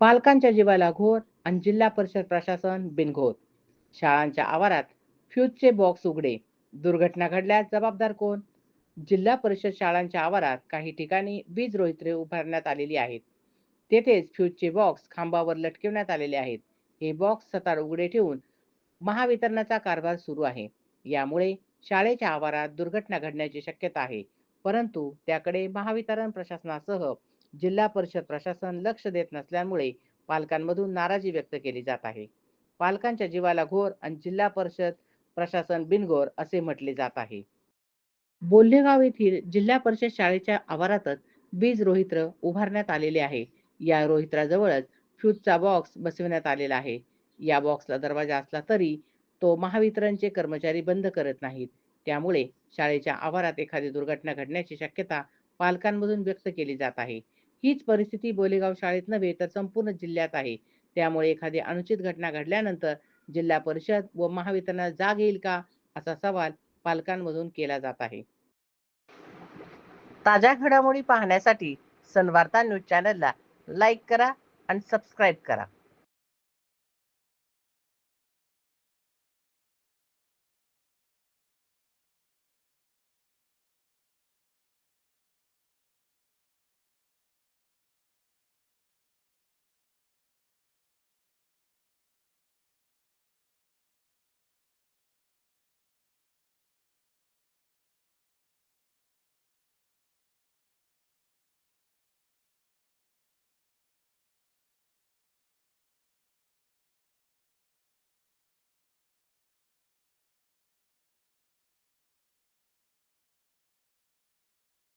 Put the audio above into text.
पालकांच्या जीवाला घोर आणि जिल्हा परिषद प्रशासन बिनघोर. शाळांच्या आवारात फ्यूजचे बॉक्स उघडे. दुर्घटना घडल्यास जबाबदार कोण? जिल्हा परिषद शाळांच्या आवारात काही ठिकाणी वीज रोहित्रे उभारण्यात आलेली आहेत. तेथेच फ्यूजचे बॉक्स खांबावर लटकवण्यात आलेले आहेत. हे बॉक्स सतार उघडे ठेवून महावितरणाचा कारभार सुरू आहे. यामुळे शाळेच्या आवारात दुर्घटना घडण्याची शक्यता आहे. परंतु त्याकडे महावितरण प्रशासनासह जिल्हा परिषद प्रशासन लक्ष देत नसल्यामुळे पालकांमधून नाराजी व्यक्त केली जात आहे. पालकांच्या जीवाला घोर आणि जिल्हा परिषद प्रशासन बिनघोर असे म्हटले जात आहे. बोल्हेगाव येथील जिल्हा परिषद शाळेच्या आवारातच वीज रोहित्र उभारण्यात आलेले आहे. या रोहित्राजवळच फ्यूजचा बॉक्स बसविण्यात आलेला आहे. या बॉक्सला दरवाजा असला तरी तो महावितरणचे कर्मचारी बंद करत नाहीत. त्यामुळे शाळेच्या आवारात एखादी दुर्घटना घडण्याची शक्यता पालकांमधून व्यक्त केली जात आहे. हीच परिस्थिती बोलेगाव शाळेत नव्हे तर संपूर्ण जिल्ह्यात आहे. त्यामुळे एखादी अनुचित घटना घडल्यानंतर जिल्हा परिषद व महावितरणात जाग येईल का? असा सवाल पालकांमधून केला जात आहे. ताज्या घडामोडी पाहण्यासाठी सनवार्ता न्यूज चॅनलला लाईक करा आणि सबस्क्राईब करा.